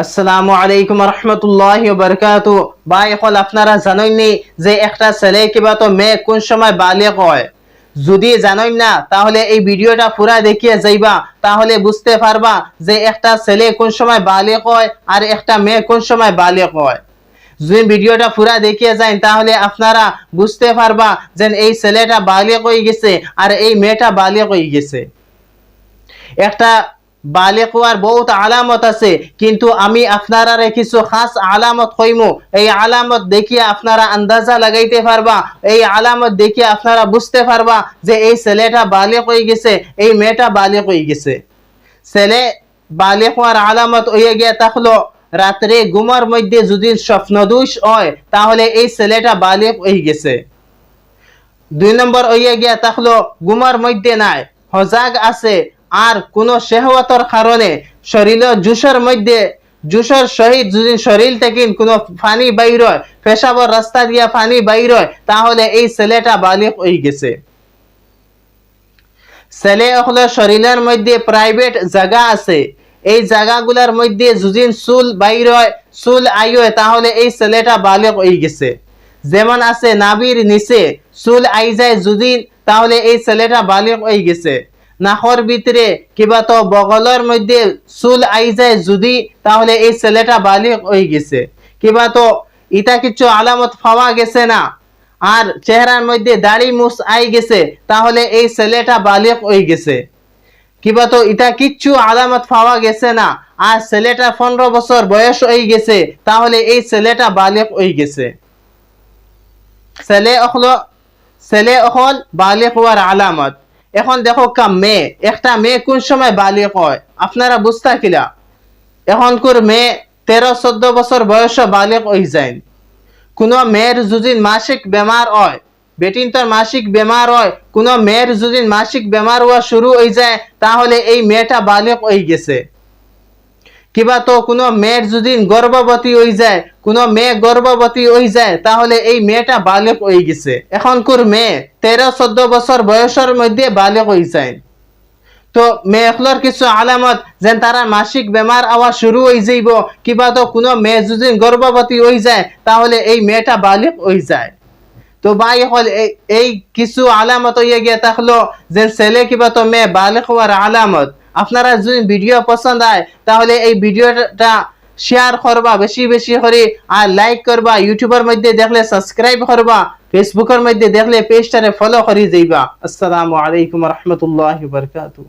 আসসালামু আলাইকুম রহমতুল্লাহ বরকাতু ভাই হল আপনারা জানেননি যে একটা ছেলে কিবা তো মেয়ে কোন সময় বালিক হয়। যদি জানেন না, তাহলে এই ভিডিওটা পুরা দেখিয়ে যাইবা। তাহলে বুঝতে পারবা যে একটা ছেলে কোন সময় বালিক হয় আর একটা মেয়ে কোন সময় বালিক হয়। যদি ভিডিওটা পুরা দেখিয়ে যান তাহলে আপনারা বুঝতে পারবা যে এই ছেলেটা বালিক হয়ে গেছে আর এই মেয়েটা বালিক হয়ে গেছে। একটা বালিক হওয়ার বহুত আলামত আছে, কিন্তু আমি আপনারা কিছু খাস আলামত হইমু এই আলামত দেখিয়ে আপনারা আন্দাজা লাগাইতে পারবা, এই আলামত দেখিয়ে আপনারা বুঝতে পারবা যে এই ছেলেটা বালিক হয়ে গেছে, এই মেয়েটা বালিক হয়ে গেছে। ছেলে বালিক হওয়ার আলামত হয়ে গিয়ে থাকল রাত্রে ঘুমার মধ্যে যদি স্বপ্নদোষ হয়, তাহলে এই ছেলেটা বালিক হয়ে গেছে। দুই নম্বর হইয়া গিয়া থাকল ঘুমার মধ্যে নাই সজাগ আছে আর কোন শেহওয়াতর কারণে শরীর জুসের মধ্যে, জুসের সহিত যদি শরীর থেকে কোনো পানি বাইর হয়, পেশাবর রাস্তা দিয়া পানি বাইর হয়, তাহলে এই ছেলেটা বালিক হয়ে গেছে। ছেলে হলো শরীরের মধ্যে প্রাইভেট জায়গা আছে। এই জায়গাগুলোর মধ্যে যদি চুল বাইর হয়, চুল আই হয়, তাহলে এই ছেলেটা বালিক হয়ে গেছে। যেমন আছে নাবির নিচে চুল আই যায় যদি, তাহলে এই ছেলেটা বালিক হয়ে গেছে। নাকর ভিতরে কিবা তো বগলের মধ্যে চুল আই যায়, যদি তাহলে এই ছেলেটা বালিক হয়ে গেছে। কিবা তো ইটা কিছু আলামত পাওয়া গেছে না? আর চেহারার মধ্যে দাড়ি মুস আই গেছে, তাহলে এই ছেলেটা বালিক হয়ে গেছে। কিবা তো ইটা কিচ্ছু আলামত পাওয়া গেছে না? আর ছেলেটা পনেরো বছর বয়স হয়ে গেছে, তাহলে এই ছেলেটা বালিক হয়ে গেছে। ছেলে হলো ছেলে হল বালিক হওয়ার আলামত। এখন দেখো কাম মেয়ে, একটা মেয়ে কোন সময় বালিক হয়? আপনারা বুঝতে কিলা? এখন কোর মেয়ে তেরো, চোদ্দ বছর বয়স বালিক হয়ে যায়। কোনো মেয়ের যদি মাসিক বেমার হয় বেটিন তোর মাসিক বেমার হয়, কোনো মেয়ের যদি মাসিক বেমার হওয়া শুরু হয়ে যায়, তাহলে এই মেয়েটা বালিক হয়ে গেছে। কিবা তো কোনো মেয়ের যদি গর্ভবতী হয়ে যায়, কোনো মেয়ে গর্ভবতী হয়ে যায়, তাহলে এই মেয়েটা বালক হয়ে গেছে। এখনকার মেয়ে তেরো চোদ্দ বছর বয়সের মধ্যে বালক হয়ে যায়। তো মেয়েগুলোর কিছু আলামত যেন তারা মাসিক বেমার আওয়া শুরু হয়ে যাইব, কিবা তো কোনো মেয়ে যদি গর্ভবতী হয়ে যায়, তাহলে এই মেয়েটা বালক হয়ে যায়। তো ভাই হল এই- কিছু আলামত হইয়া গিয়ে থাকল যে ছেলে কিবা তো মেয়ে বালক হওয়ার আলামত। আপনারা যদি ভিডিও পছন্দ হয়, তাহলে এই ভিডিওটা শেয়ার করবা, বেশি বেশি করে, আর লাইক করবা ইউটিউবের মধ্যে দেখলে সাবস্ক্রাইব করবা ফেসবুকের মধ্যে দেখলে পেজটারে ফলো করে যাইবা। আসসালামু আলাইকুম রহমতুল্লাহ বরকাতু